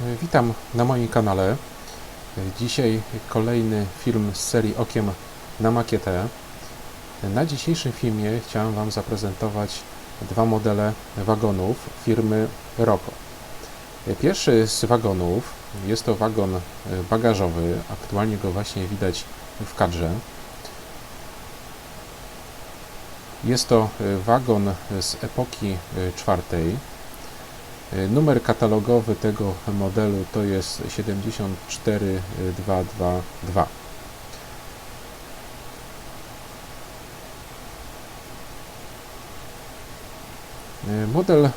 Witam na moim kanale. Dzisiaj kolejny film z serii Okiem na makietę. Na dzisiejszym filmie chciałem Wam zaprezentować dwa modele wagonów firmy Roko. Pierwszy z wagonów jest to wagon bagażowy. Aktualnie go właśnie widać w kadrze. Jest to wagon z epoki czwartej. Numer katalogowy tego modelu to jest 74222. Model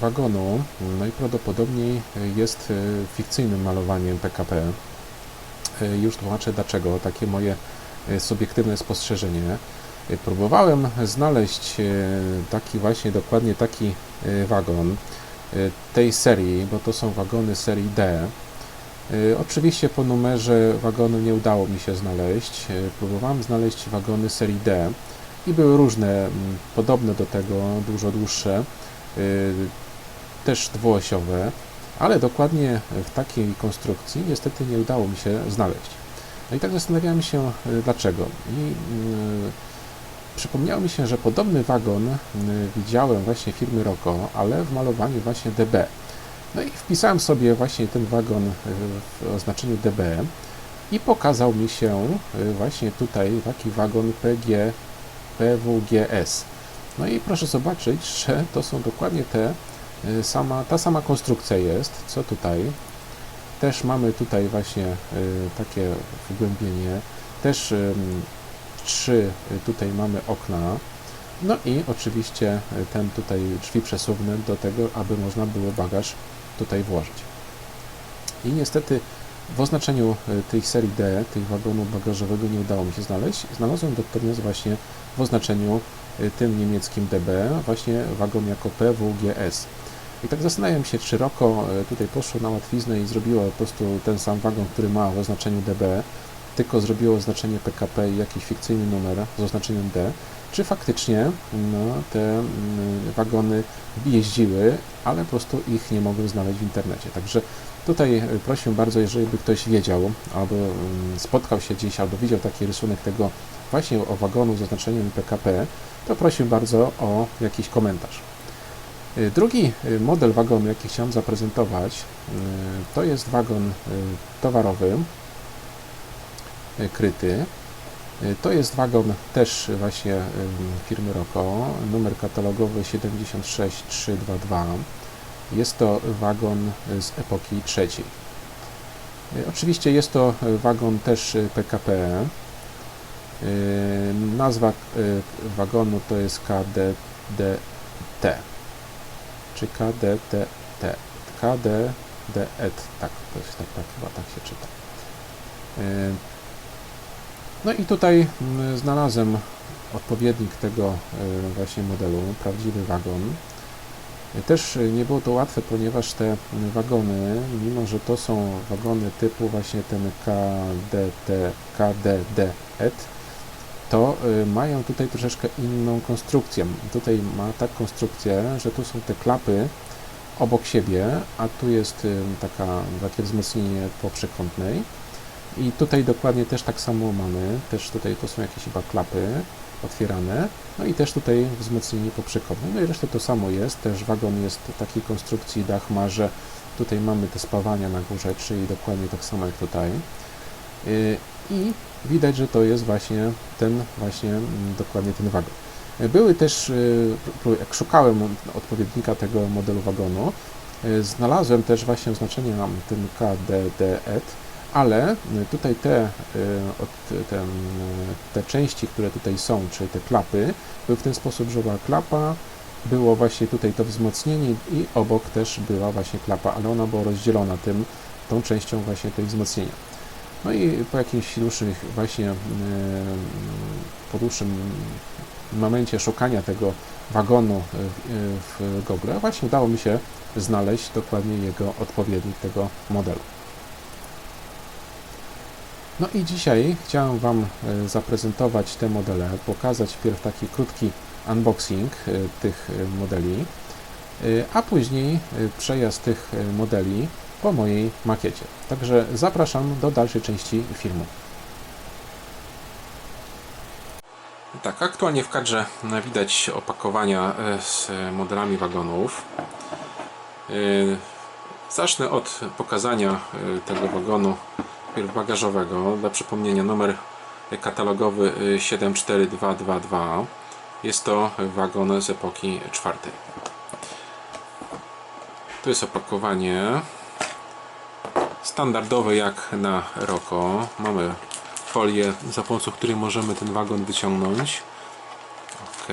wagonu najprawdopodobniej jest fikcyjnym malowaniem PKP. Już tłumaczę dlaczego, takie moje subiektywne spostrzeżenie. Próbowałem znaleźć taki właśnie dokładnie taki wagon tej serii, bo to są wagony serii D. Oczywiście po numerze wagonu nie udało mi się znaleźć. Próbowałem znaleźć wagony serii D i były różne, podobne do tego, dużo dłuższe, też dwuosiowe, ale dokładnie w takiej konstrukcji niestety nie udało mi się znaleźć. No i tak zastanawiałem się dlaczego. I Przypomniało mi się, że podobny wagon widziałem właśnie firmy Roko, ale w malowaniu właśnie DB. No i wpisałem sobie właśnie ten wagon w oznaczeniu DB i pokazał mi się właśnie tutaj taki wagon PG, PWGS. No i proszę zobaczyć, że to są dokładnie te sama, ta sama konstrukcja jest, co tutaj. Też mamy tutaj właśnie takie wgłębienie, też trzy tutaj mamy okna. No i oczywiście ten tutaj drzwi przesuwne do tego, aby można było bagaż tutaj włożyć. I niestety w oznaczeniu tej serii D, tych wagonu bagażowego nie udało mi się znaleźć. Znalazłem natomiast właśnie w oznaczeniu tym niemieckim DB właśnie wagon jako PWGS. I tak zastanawiam się, czy Roko tutaj poszło na łatwiznę i zrobiło po prostu ten sam wagon, który ma w oznaczeniu DB, tylko zrobiło oznaczenie PKP i jakiś fikcyjny numer z oznaczeniem D, czy faktycznie no, te wagony jeździły, ale po prostu ich nie mogłem znaleźć w internecie. Także tutaj prosiłbym bardzo, jeżeli by ktoś wiedział, albo spotkał się gdzieś, albo widział taki rysunek tego właśnie o wagonu z oznaczeniem PKP, to prosiłbym bardzo o jakiś komentarz. Drugi model wagonu, jaki chciałem zaprezentować, to jest wagon towarowy, kryty. To jest wagon też właśnie firmy Roko, numer katalogowy 76322. Jest to wagon z epoki trzeciej. Oczywiście jest to wagon też PKP. Nazwa wagonu to jest KDDT, czy KDTT, KDDET, tak, to jest tak, tak, chyba tak się czyta. No i tutaj znalazłem odpowiednik tego właśnie modelu, prawdziwy wagon. Też nie było to łatwe, ponieważ te wagony, mimo że to są wagony typu właśnie ten KDT, to mają tutaj troszeczkę inną konstrukcję. Tutaj ma tak konstrukcję, że tu są te klapy obok siebie, a tu jest taka, takie wzmocnienie po przekątnej i tutaj dokładnie też tak samo mamy, też tutaj to są jakieś chyba klapy otwierane, no i też tutaj wzmocnienie poprzekątne. No i reszta to samo jest, też wagon jest takiej konstrukcji, dach ma, że tutaj mamy te spawania na górze, czyli dokładnie tak samo jak tutaj. I widać, że to jest właśnie ten właśnie dokładnie ten wagon. Były też, jak szukałem odpowiednika tego modelu wagonu, znalazłem też właśnie oznaczenie na tym KDDET, ale tutaj te, te, te części, które tutaj są, czyli te klapy, były w ten sposób, że była klapa, było właśnie tutaj to wzmocnienie i obok też była właśnie klapa, ale ona była rozdzielona tym, tą częścią właśnie tej wzmocnienia. No i po jakimś dłuższym właśnie po dłuższym momencie szukania tego wagonu w Google właśnie udało mi się znaleźć dokładnie jego odpowiednik tego modelu. No i dzisiaj chciałem Wam zaprezentować te modele, pokazać wpierw taki krótki unboxing tych modeli. y, a później przejazd tych modeli po mojej makiecie. Także zapraszam do dalszej części filmu. Tak, aktualnie w kadrze widać opakowania e, z modelami wagonów. E, Zacznę od pokazania e, tego wagonu pierw bagażowego. Dla przypomnienia numer katalogowy e, 74222. Jest to wagon z epoki czwartej. Tu jest opakowanie standardowe jak na Roko. Mamy folię, za pomocą której możemy ten wagon wyciągnąć. Ok.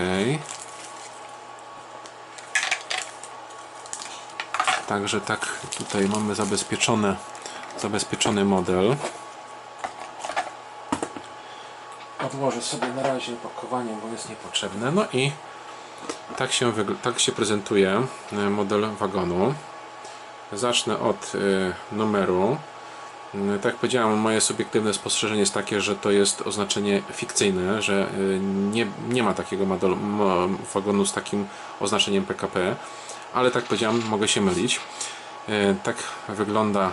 Także tak tutaj mamy zabezpieczone, zabezpieczony model. Odłożę sobie na razie opakowanie, bo jest niepotrzebne. No i tak się, tak się prezentuje e, model wagonu. Zacznę od y, numeru. Y, Tak jak powiedziałem, moje subiektywne spostrzeżenie jest takie, że to jest oznaczenie fikcyjne, że nie, nie ma takiego modelu, mo- wagonu z takim oznaczeniem PKP, ale tak powiedziałem, mogę się mylić. Tak wygląda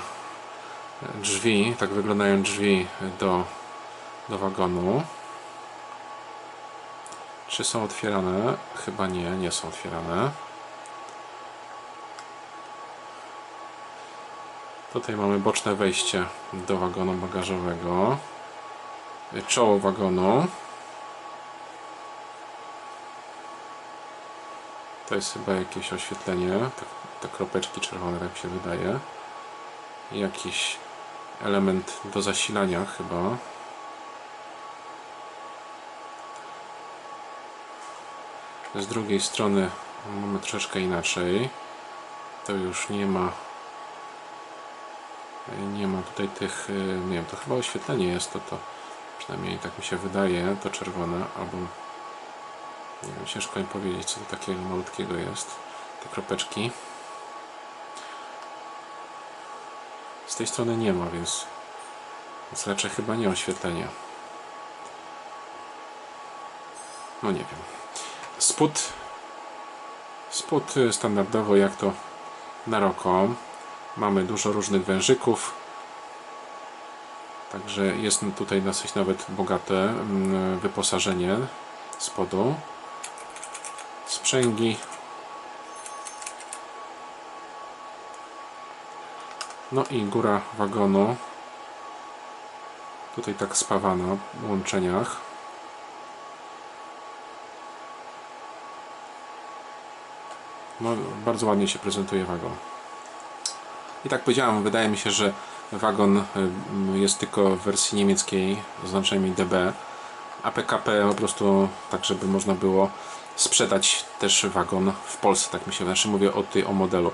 drzwi, tak wyglądają drzwi do, do wagonu. Czy są otwierane? Chyba nie, nie są otwierane. Tutaj mamy boczne wejście do wagonu bagażowego. Czoło wagonu. To jest chyba jakieś oświetlenie. Te, te kropeczki czerwone, tak się wydaje. Jakiś element do zasilania chyba. Z drugiej strony mamy troszeczkę inaczej. To już nie ma nie ma tutaj tych, y, nie wiem, to chyba oświetlenie jest to, to przynajmniej tak mi się wydaje, to czerwone, albo nie wiem, ciężko mi powiedzieć, co to takiego malutkiego jest, te kropeczki. Z tej strony nie ma, więc, więc raczej chyba nie oświetlenie. No nie wiem. Spód, spód y, standardowo jak to na roko. Mamy dużo różnych wężyków. Także jest tutaj dosyć nawet bogate mm, wyposażenie spodu. Sprzęgi. No i góra wagonu. Tutaj tak spawana w łączeniach. No, bardzo ładnie się prezentuje wagon. I tak powiedziałem, wydaje mi się, że wagon y, jest tylko w wersji niemieckiej z oznaczeniem DB, a PKP po prostu tak, żeby można było sprzedać też wagon w Polsce, tak mi się znaczy mówię o, tej, o modelu,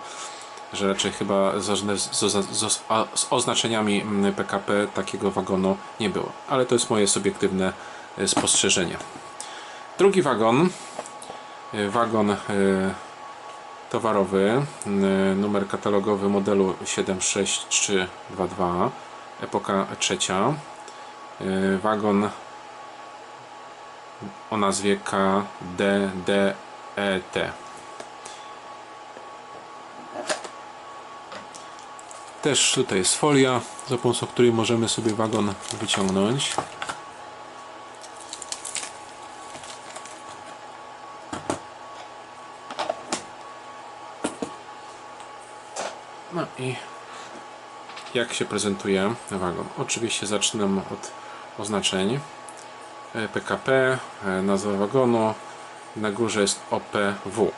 że raczej chyba z, z, z, oznaczeniami mm, PKP takiego wagonu nie było, ale to jest moje subiektywne y, spostrzeżenie. Drugi wagon, y, wagon towarowy, y, numer katalogowy modelu 76322, epoka trzecia, wagon o nazwie KDDET. Też tutaj jest folia, za pomocą której możemy sobie wagon wyciągnąć. No i jak się prezentuje wagon? Oczywiście zaczynam od oznaczeń E, PKP, e, nazwa wagonu, na górze jest OPW.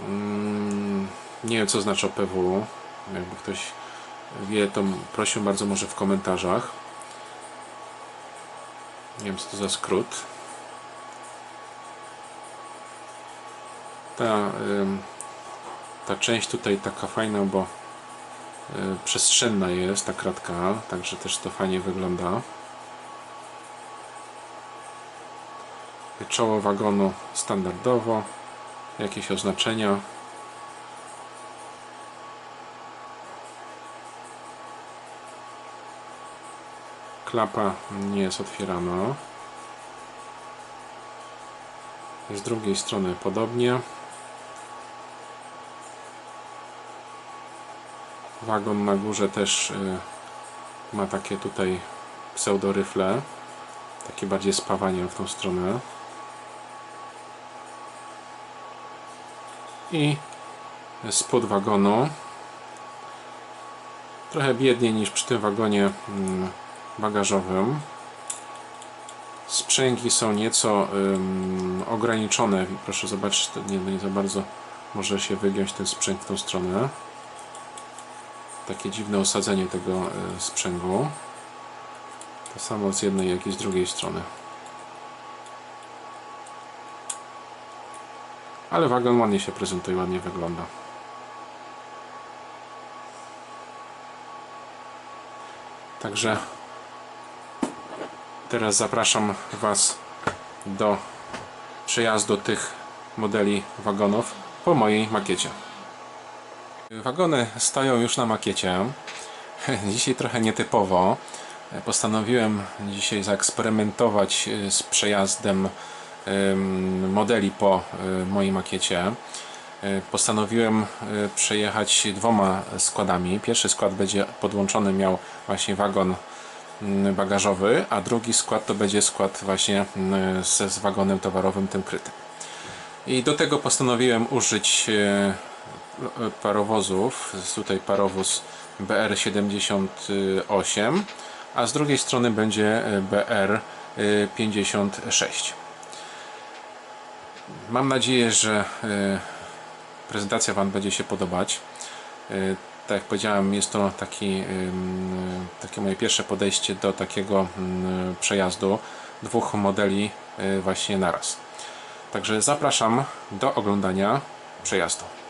Mm, Nie wiem co znaczy OPW, jakby ktoś wie to prosił bardzo może w komentarzach. Nie wiem co to za skrót. Ta, ta część tutaj taka fajna, bo y, przestrzenna jest ta kratka, także też to fajnie wygląda. Czoło wagonu standardowo, jakieś oznaczenia. Klapa nie jest otwierana. Z drugiej strony podobnie. Wagon na górze też y, ma takie tutaj pseudoryfle, takie bardziej spawanie w tą stronę. I spód wagonu trochę biedniej niż przy tym wagonie mm, bagażowym. Sprzęgi są nieco ym, ograniczone. Proszę zobaczyć, to nie, nie za bardzo może się wygiąć ten sprzęg w tą stronę. Takie dziwne osadzenie tego y, sprzęgu. To samo z jednej, jak i z drugiej strony. Ale wagon ładnie się prezentuje, ładnie wygląda. Także teraz zapraszam Was do przejazdu tych modeli wagonów po mojej makiecie. Wagony stoją już na makiecie. Dzisiaj trochę nietypowo. Postanowiłem dzisiaj zaeksperymentować e, z przejazdem em, modeli po e, mojej makiecie. E, Postanowiłem przejechać dwoma składami. Pierwszy skład będzie podłączony miał właśnie wagon bagażowy, a drugi skład to będzie skład właśnie mm, z, z wagonem towarowym tym krytym. I do tego postanowiłem użyć e, parowozów. Jest tutaj parowóz BR78, a z drugiej strony będzie e, BR56. Mam nadzieję, że e, prezentacja Wam będzie się podobać. Tak jak powiedziałem, jest to taki, takie moje pierwsze podejście do takiego przejazdu dwóch modeli e, właśnie naraz. Także zapraszam do oglądania przejazdu.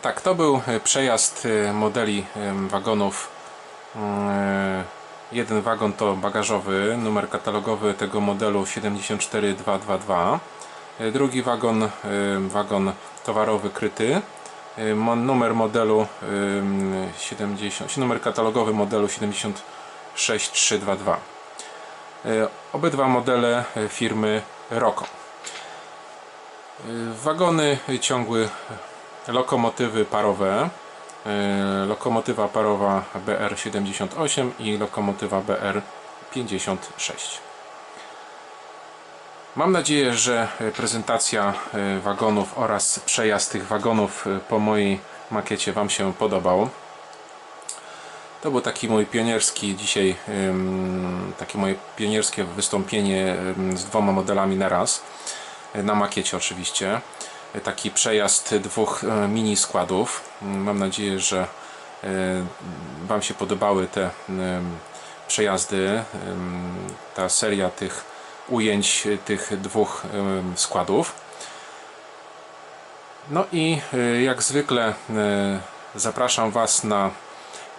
Tak, to był e, przejazd e, modeli wagonów. E, Jeden wagon to bagażowy, numer katalogowy tego modelu 74222. E, Drugi wagon, wagon towarowy kryty. E, Numer modelu em, 70, numer katalogowy modelu 76322. E, Obydwa modele e, firmy Roko. E, Wagony ciągły lokomotywy parowe. e, Lokomotywa parowa BR78 i lokomotywa BR56. Mam nadzieję, że prezentacja e, wagonów oraz przejazd tych wagonów e, po mojej makiecie Wam się podobał. To był taki mój pionierski dzisiaj, takie moje pionierskie wystąpienie z dwoma modelami na raz. Na makiecie oczywiście. Taki przejazd dwóch y, mini składów. Mam nadzieję, że y, Wam się podobały te ym, przejazdy, ta seria tych ujęć tych dwóch składów. No i jak zwykle zapraszam Was na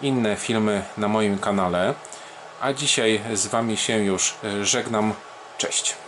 inne filmy na moim kanale. A dzisiaj z Wami się już żegnam. Cześć.